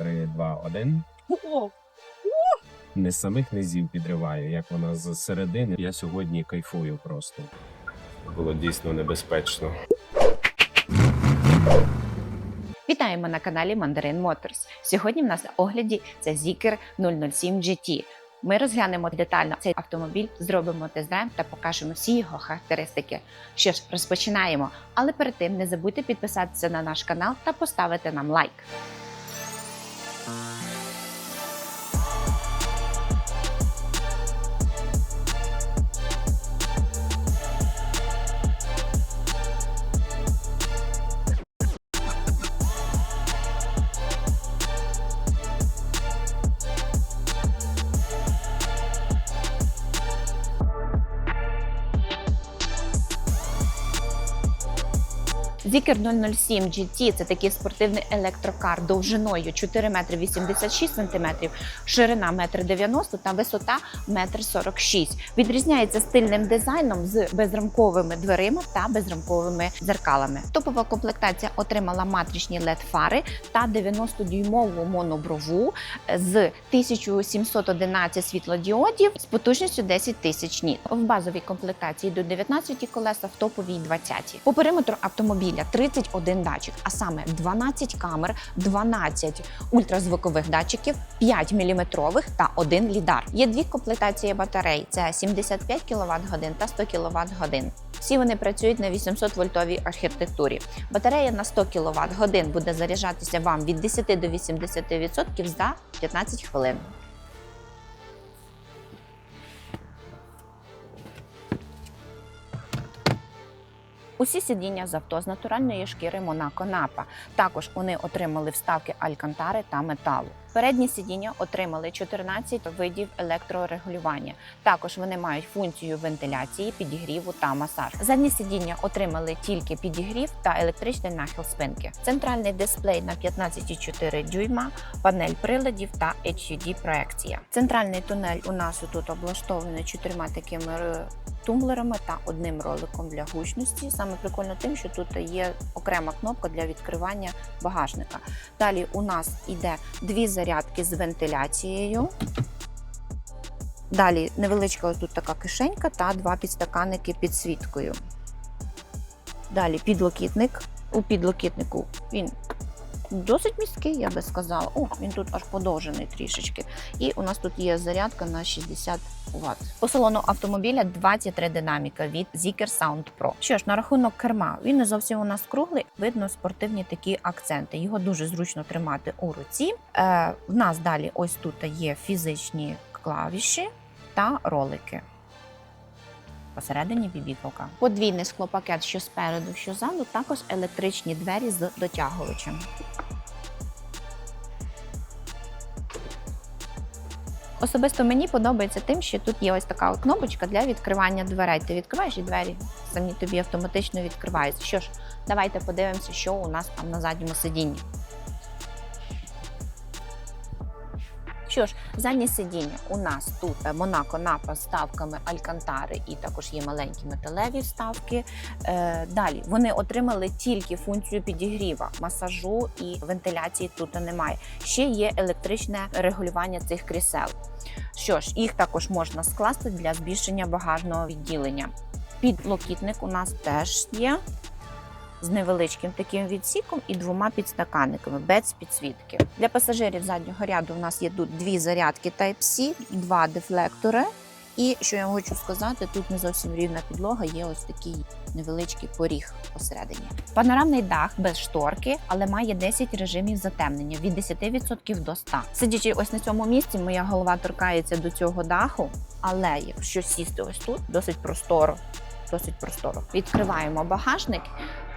3, 2, 1. Не з самих низів підриває, як вона з середини. Я сьогодні кайфую просто. Було дійсно небезпечно. Вітаємо на каналі Mandarin Motors. Сьогодні в нас на огляді це Zikr 007 GT. Ми розглянемо детально цей автомобіль, зробимо тест-драйв та покажемо всі його характеристики. Що ж, розпочинаємо. Але перед тим не забудьте підписатися на наш канал та поставити нам лайк. Zikr 007 GT – це такий спортивний електрокар довжиною 4 метри 86 сантиметрів, ширина 1,90 м та висота 1,46 м. Відрізняється стильним дизайном з безрамковими дверима та безрамковими дзеркалами. Топова комплектація отримала матричні led фари та 90-дюймову моноброву з 1711 світлодіодів з потужністю 10 тисяч ніт. В базовій комплектації до 19 колеса, в топовій 20. По периметру автомобіля 31 датчик, а саме 12 камер, 12 ультразвукових датчиків, 5 мм та 1 лідар. Є дві комплектації батарей: це 75 кВт годин та 100 кВт годин. Всі вони працюють на 800 вольтовій архітектурі. Батарея на 100 кВт годин буде заряджатися вам від 10 до 80% за 15 хвилин. Усі сидіння з авто з натуральної шкіри Монако Напа. Також вони отримали вставки алькантари та металу. Передні сидіння отримали 14 видів електрорегулювання. Також вони мають функцію вентиляції, підігріву та масаж. Задні сидіння отримали тільки підігрів та електричний нахил спинки. Центральний дисплей на 15,4 дюйма, панель приладів та HUD проекція. Центральний тунель у нас тут облаштований чотирма такими тумблерами та одним роликом для гучності. Саме прикольно тим, що тут є окрема кнопка для відкривання багажника. Далі у нас йде дві зарядки з вентиляцією. Далі невеличка тут така кишенька та два підстаканники під світкою. Далі підлокітник. У підлокітнику він досить місткий, я би сказала. О, він тут аж подовжений трішечки. І у нас тут є зарядка на 60 Вт. По салону автомобіля 23 динаміка від Zikr Sound Pro. Що ж, на рахунок керма, він не зовсім у нас круглий, видно спортивні такі акценти. Його дуже зручно тримати у руці. Е, в нас далі ось тут є фізичні клавіші та ролики. Посередині бібіковка. Подвійний склопакет, що спереду, що ззаду, також електричні двері з дотягувачем. Особисто мені подобається тим, що тут є ось така от кнопочка для відкривання дверей. Ти відкриваєш і двері самі тобі автоматично відкриваються. Що ж, давайте подивимося, що у нас там на задньому сидінні. Що ж, заднє сидіння у нас тут е, Монако напа з вставками Алькантари і також є маленькі металеві вставки. Е, далі вони отримали тільки функцію підігріва, масажу і вентиляції тут немає. Ще є електричне регулювання цих крісел. Що ж, їх також можна скласти для збільшення багажного відділення. Підлокітник у нас теж є з невеличким таким відсіком і двома підстаканниками без підсвітки. Для пасажирів заднього ряду у нас є тут дві зарядки Type-C, два дефлектори. І що я хочу сказати, тут не зовсім рівна підлога, є ось такий невеличкий поріг посередині. Панорамний дах без шторки, але має 10 режимів затемнення від 10% до 100%. Сидячи ось на цьому місці, моя голова торкається до цього даху, але якщо сісти ось тут, досить просторо. Досить просторо. Відкриваємо багажник.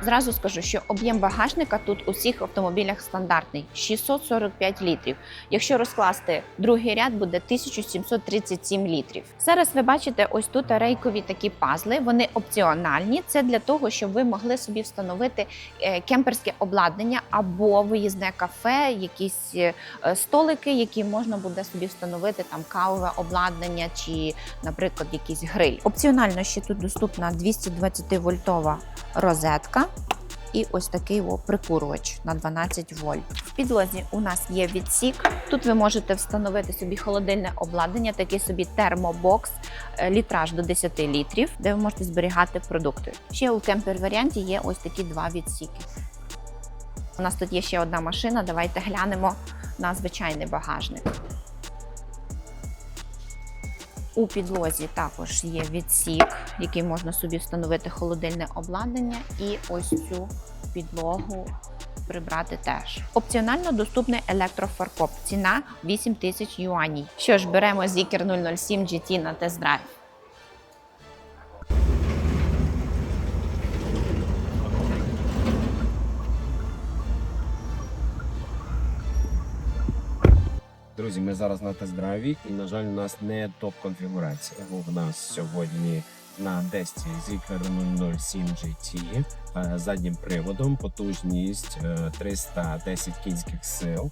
Зразу скажу, що об'єм багажника тут у всіх автомобілях стандартний 645 літрів. Якщо розкласти другий ряд, буде 1737 літрів. Зараз ви бачите ось тут рейкові такі пазли. Вони опціональні. Це для того, щоб ви могли собі встановити е, кемперське обладнання або виїзне кафе, якісь е, столики, які можна буде собі встановити там кавове обладнання чи, наприклад, якийсь гриль. Опціонально ще тут доступна 220 вольтова розетка. І ось такий о, прикурювач на 12 вольт. В підлозі у нас є відсік. Тут ви можете встановити собі холодильне обладнання, такий собі термобокс, е, літраж до 10 літрів, де ви можете зберігати продукти. Ще у кемпер варіанті є ось такі два відсіки. У нас тут є ще одна машина. Давайте глянемо на звичайний багажник. У підлозі також є відсік, який можна собі встановити холодильне обладнання, і ось цю підлогу прибрати теж. Опціонально доступний електрофаркоп. Ціна 8 тисяч юанів. Що ж, беремо Zikr 007 GT на тест-драйв. Друзі, ми зараз на тест-драйві, і на жаль, у нас не топ-конфігурація. У нас сьогодні на Десті Zikr 007 GT е, заднім приводом, потужність е, 310 кінських сил.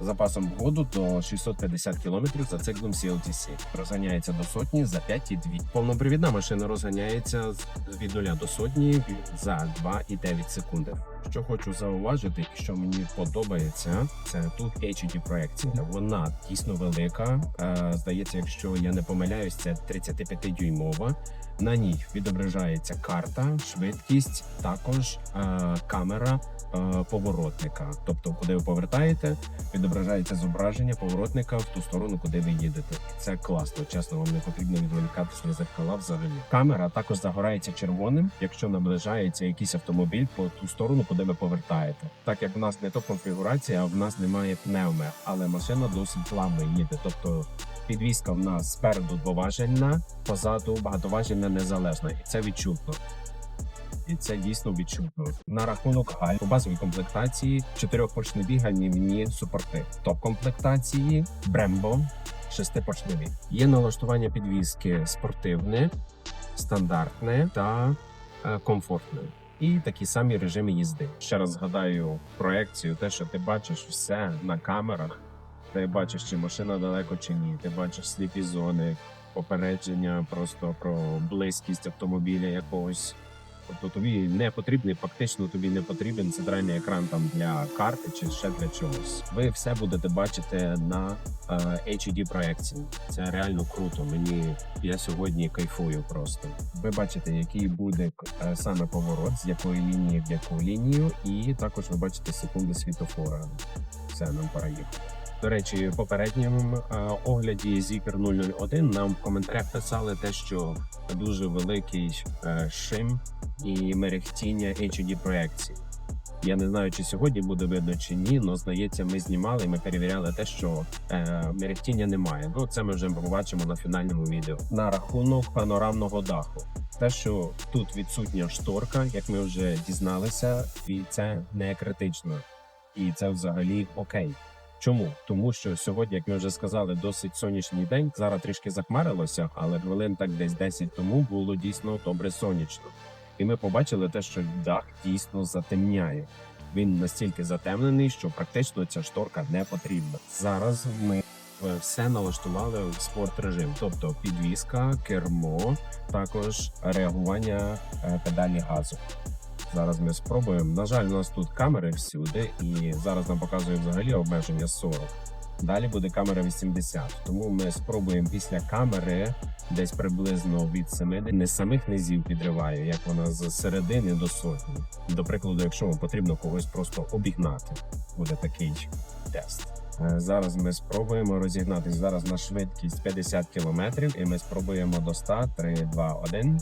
Запасом ходу до 650 км за циклом CLTC. Розганяється до сотні за 5,2. Повнопривідна машина розганяється від 0 до сотні за 2,9 секунди. Що хочу зауважити, і що мені подобається, це тут HD проекція. Вона дійсно велика. Е, Здається, якщо я не помиляюсь, це 35 дюймова. На ній відображається карта, швидкість, також е, камера е, поворотника. Тобто, куди ви повертаєте, відображається зображення поворотника в ту сторону, куди ви їдете. Це класно. Чесно, вам не потрібно відволікатися на зеркала взагалі. Камера також загорається червоним, якщо наближається якийсь автомобіль по ту сторону, куди ви повертаєте. Так як в нас не то конфігурація, а в нас немає пневми, але машина досить плавно їде. Тобто підвізка в нас спереду двоважельна, позаду багатоважельна незалежна, і це відчутно. І це дійсно відчутно. На рахунок галь по базовій комплектації чотирьохпоршневі гальмівні супорти. Топ комплектації Brembo шестипоршневі. Є налаштування підвіски спортивне, стандартне та е, комфортне. І такі самі режими їзди. Ще раз згадаю проекцію, те, що ти бачиш все на камерах. Ти бачиш, чи машина далеко чи ні. Ти бачиш сліпі зони, попередження просто про близькість автомобіля якогось. Тобто тобі не потрібний, фактично тобі не потрібен центральний екран там для карти чи ще для чогось. Ви все будете бачити на е, HD проекції. Це реально круто. Мені я сьогодні кайфую просто. Ви бачите, який буде е, саме поворот, з якої лінії в яку лінію, і також ви бачите секунди світофора. Все нам пора їхати. До речі, в попередньому е, огляді Zikr 001 нам в коментарях писали те, що дуже великий е, шим і мерехтіння HD проекції. Я не знаю, чи сьогодні буде видно чи ні, але здається, ми знімали, ми перевіряли те, що е, мерехтіння немає. Ну це ми вже побачимо на фінальному відео. На рахунок панорамного даху. Те, що тут відсутня шторка, як ми вже дізналися, і це не критично, і це взагалі окей. Чому? Тому що сьогодні, як ми вже сказали, досить сонячний день. Зараз трішки захмарилося, але хвилин так десь 10 тому було дійсно добре сонячно. І ми побачили те, що дах дійсно затемняє. Він настільки затемнений, що практично ця шторка не потрібна. Зараз ми е, все налаштували в спорт режим, тобто підвіска, кермо, також реагування е, педалі газу. Зараз ми спробуємо. На жаль, у нас тут камери всюди, і зараз нам показує взагалі обмеження 40. Далі буде камера 80. Тому ми спробуємо після камери десь приблизно від 70, не самих низів підриває, як вона з середини до сотні. До прикладу, якщо вам потрібно когось просто обігнати, буде такий тест. Е, Зараз ми спробуємо розігнатись зараз на швидкість 50 км, і ми спробуємо до 100, 3, 2, 1.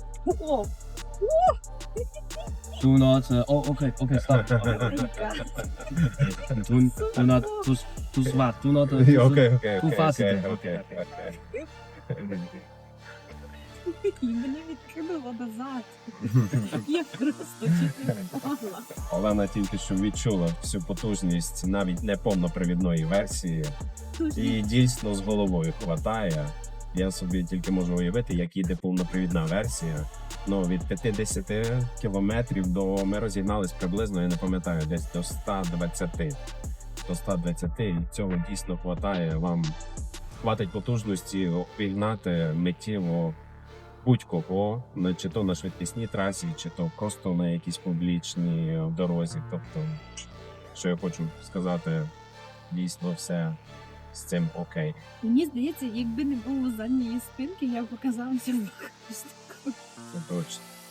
Do not. Uh, oh, okay, okay, stop. do, do not too too smart. Do not. Uh, too, Окей, окей, too окей, fast. окей, again. окей, окей. І мене відкинуло назад. Я просто чуть не впала. Олена тільки що відчула всю потужність навіть не повнопривідної версії, і дійсно з головою хватає. Я собі тільки можу уявити, як їде повнопривідна версія. Ну від 50 кілометрів до ми розігнались приблизно, я не пам'ятаю, десь до 120. До 120, і цього дійсно хватає. Вам хватить потужності обігнати миттєво будь-кого, на- чи то на швидкісній трасі, чи то просто на якійсь публічній дорозі. Тобто, що я хочу сказати, дійсно все з цим окей. Мені здається, якби не було задньої спинки, я б показалася.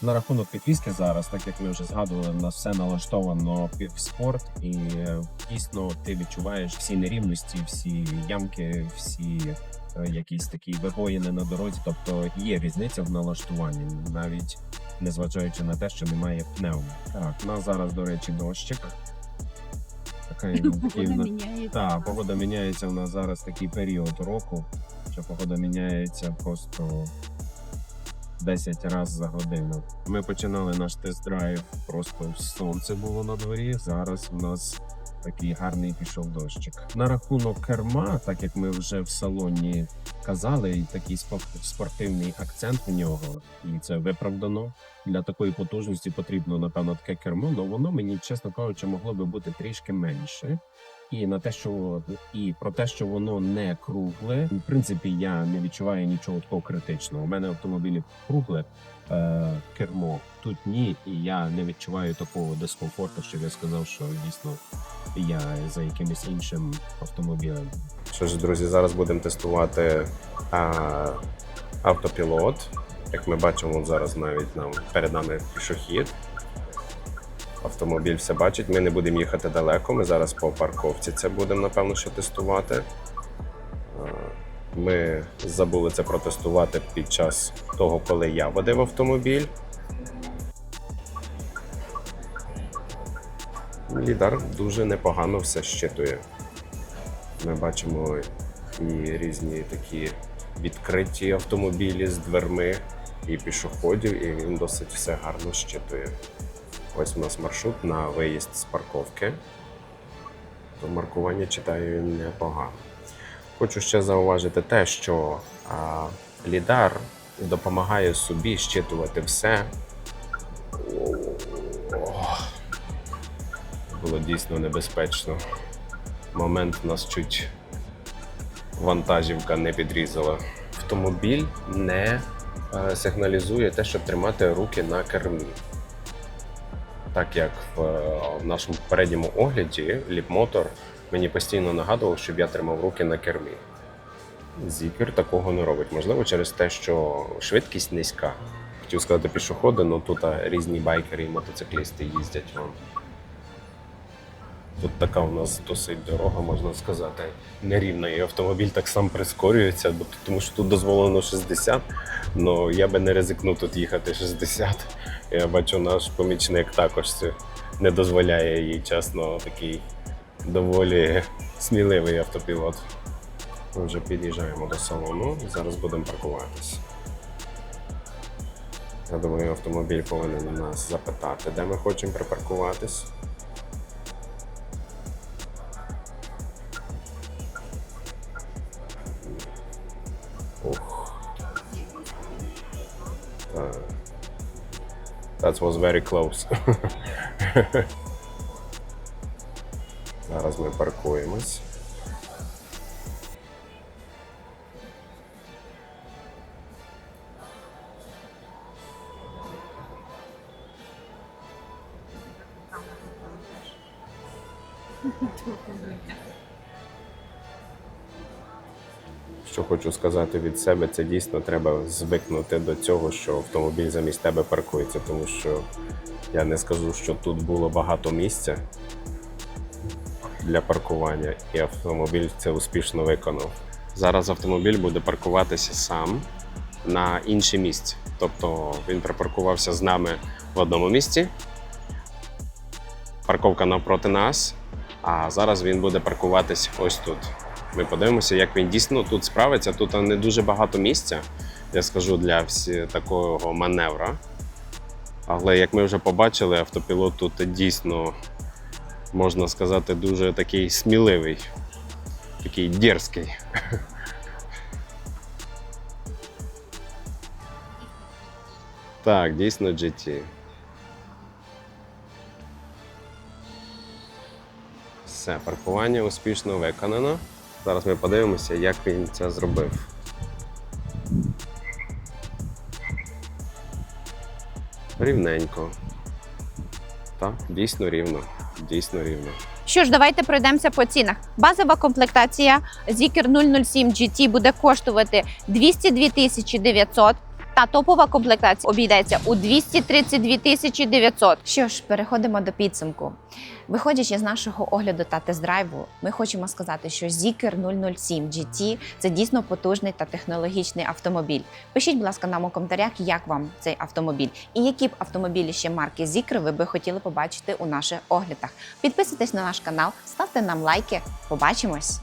На рахунок підвіски зараз, так як ми вже згадували, у нас все налаштовано під спорт, і е, дійсно ти відчуваєш всі нерівності, всі ямки, всі е, якісь такі вибоїни на дорозі. Тобто є різниця в налаштуванні, навіть незважаючи на те, що немає пневми. Так, у нас зараз, до речі, дощик. Така, Погода міняється. так, погода міняється. У нас зараз такий період року, що погода міняється просто 10 разів за годину. Ми починали наш тест-драйв, просто сонце було на дворі. Зараз у нас такий гарний пішов дощик. На рахунок керма, так як ми вже в салоні казали, і такий спор- спортивний акцент в нього, і це виправдано. Для такої потужності потрібно, напевно, таке кермо, але воно мені, чесно кажучи, могло би бути трішки менше. І на те, що і про те, що воно не кругле, в принципі, я не відчуваю нічого такого критичного. У мене автомобілі кругле е, кермо. Тут ні, і я не відчуваю такого дискомфорту, що я сказав, що дійсно я за якимось іншим автомобілем. Що ж, друзі, зараз будемо тестувати а, автопілот. Як ми бачимо, зараз навіть нам перед нами пішохід. Автомобіль все бачить. Ми не будемо їхати далеко. Ми зараз по парковці це будемо, напевно, що тестувати. Ми забули це протестувати під час того, коли я водив автомобіль. Лідар дуже непогано все щитує. Ми бачимо і різні такі відкриті автомобілі з дверми і пішоходів, і він досить все гарно щитує. Ось у нас маршрут на виїзд з парковки. То маркування читаю непогано. Хочу ще зауважити те, що а, лідар допомагає собі щитувати все. Було дійсно небезпечно момент нас чуть вантажівка не підрізала. Автомобіль не е, сигналізує те, щоб тримати руки на кермі. Так як в, е, в нашому попередньому огляді ліпмотор мені постійно нагадував, щоб я тримав руки на кермі. Зікер такого не робить. Можливо, через те, що швидкість низька. Хотів сказати пішоходи, але тут різні байкери і мотоциклісти їздять вам. Тут така у нас досить дорога, можна сказати, нерівна. І автомобіль так сам прискорюється, бо- тому що тут дозволено 60. Ну я би не ризикнув тут їхати 60. Я бачу, наш помічник також не дозволяє їй чесно, такий доволі сміливий автопілот. Ми вже під'їжджаємо до салону, зараз будемо паркуватися. Я думаю, автомобіль повинен нас запитати, де ми хочемо припаркуватись. That was very close. Зараз ми паркуємось. Що хочу сказати від себе, це дійсно треба звикнути до цього, що автомобіль замість тебе паркується, тому що я не скажу, що тут було багато місця для паркування, і автомобіль це успішно виконав. Зараз автомобіль буде паркуватися сам на інше місце. Тобто він припаркувався з нами в одному місці. Парковка навпроти нас, а зараз він буде паркуватись ось тут. Ми подивимося, як він дійсно тут справиться. Тут не дуже багато місця, я скажу, для всі такого маневра. Але як ми вже побачили, автопілот тут дійсно, можна сказати, дуже такий сміливий, такий дерзкий. Так, дійсно GT. Все, паркування успішно виконано. Зараз ми подивимося, як він це зробив. Рівненько. Так, дійсно рівно. Дійсно рівно. Що ж, давайте пройдемося по цінах. Базова комплектація Zikr 007 GT буде коштувати 202 тисячі 900, та топова комплектація обійдеться у 232 тисячі 900. Що ж, переходимо до підсумку. Виходячи з нашого огляду та тест-драйву, ми хочемо сказати, що Zikr 007 GT – це дійсно потужний та технологічний автомобіль. Пишіть, будь ласка, нам у коментарях, як вам цей автомобіль і які б автомобілі ще марки Zikr ви би хотіли побачити у наших оглядах. Підписуйтесь на наш канал, ставте нам лайки. Побачимось!